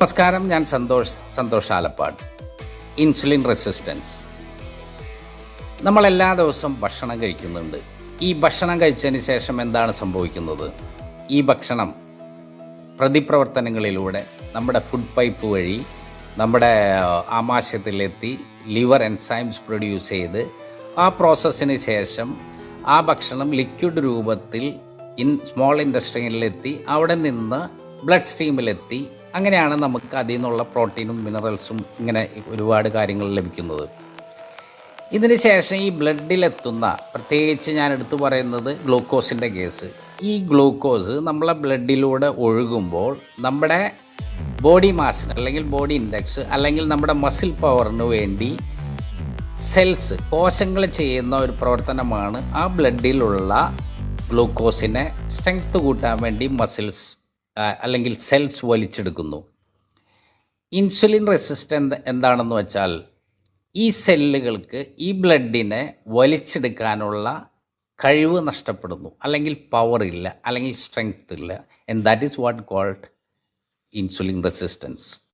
നമസ്കാരം ഞാൻ Santhosh Santhosh Alappad. Insulin resistance. നമ്മൾ എല്ലാ ദിവസവും ഭക്ഷണം കഴിക്കുന്നുണ്ട്. ഈ ഭക്ഷണം കഴിച്ചതിന് ശേഷം എന്താണ് സംഭവിക്കുന്നത്? ഈ ഭക്ഷണം പ്രതിപ്രവർത്തനങ്ങളിലൂടെ നമ്മുടെ ഫുഡ് പൈപ്പ് വഴി നമ്മുടെ ആമാശയത്തിലെത്തി ലിവർ എൻസൈംസ് പ്രൊഡ്യൂസ് ചെയ്ത് ആ പ്രോസസ്സിന് ശേഷം ആ ഭക്ഷണം ലിക്വിഡ് രൂപത്തിൽ ഇൻ സ്മോൾ ഇൻഡസ്ട്രിയിലെത്തി അവിടെ നിന്ന് ബ്ലഡ് സ്ട്രീമിലെത്തി അങ്ങനെയാണ് നമുക്ക് അതിൽ നിന്നുള്ള പ്രോട്ടീനും മിനറൽസും ഇങ്ങനെ ഒരുപാട് കാര്യങ്ങൾ ലഭിക്കുന്നത്. ഇതിന് ശേഷം ഈ ബ്ലഡിലെത്തുന്ന പ്രത്യേകിച്ച് ഞാൻ എടുത്തു പറയുന്നത് ഗ്ലൂക്കോസിന്റെ കേസ് ഈ ഗ്ലൂക്കോസ് നമ്മളെ ബ്ലഡിലൂടെ ഒഴുകുമ്പോൾ നമ്മുടെ ബോഡി മാസിന് അല്ലെങ്കിൽ ബോഡി ഇൻഡെക്സ് അല്ലെങ്കിൽ നമ്മുടെ മസിൽ പവറിന് വേണ്ടി സെൽസ് കോശങ്ങൾ ചെയ്യുന്ന ഒരു പ്രവർത്തനമാണ് ആ ബ്ലഡിലുള്ള ഗ്ലൂക്കോസിനെ സ്ട്രെങ്ത് കൂട്ടാൻ വേണ്ടി മസിൽസ് അല്ലെങ്കിൽ സെൽസ് വലിച്ചെടുക്കുന്നു. ഇൻസുലിൻ റെസിസ്റ്റന്റ് എന്താണെന്ന് വെച്ചാൽ ഈ സെല്ലുകൾക്ക് ഈ ബ്ലഡിനെ വലിച്ചെടുക്കാനുള്ള കഴിവ് നഷ്ടപ്പെടുന്നു. അല്ലെങ്കിൽ പവർ ഇല്ല അല്ലെങ്കിൽ സ്ട്രെങ്ത് ഇല്ല. And that is what called insulin resistance